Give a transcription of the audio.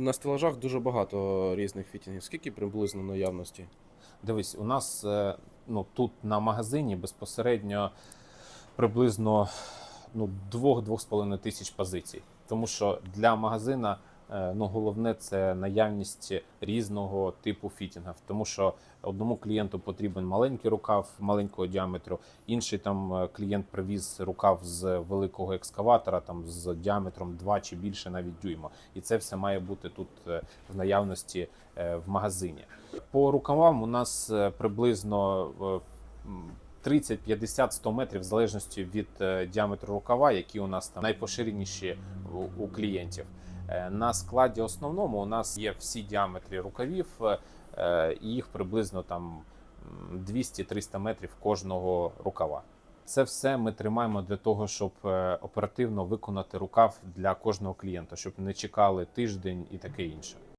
На стелажах дуже багато різних фітінгів. Скільки приблизно наявності? Дивись, у нас е, ну, тут на магазині безпосередньо приблизно ну, 2-2,5 тисяч позицій. Тому що для магазина ну, головне це наявність різного типу фітінгів. Тому що одному клієнту потрібен маленький рукав маленького діаметру, інший там е, клієнт привіз рукав з великого екскаватора, там з діаметром 2 чи більше навіть дюйма. І це все має бути тут е, в наявності е, в магазині. По рукавам у нас е, приблизно е, 30, 50, 100 метрів в залежності від е, діаметру рукава, які у нас там найпоширеніші у, клієнтів. Е, На складі основному у нас є всі діаметри рукавів, е, і їх приблизно там 200-300 метрів кожного рукава. Це все ми тримаємо для того, щоб оперативно виконати рукав для кожного клієнта, щоб не чекали тиждень і таке інше.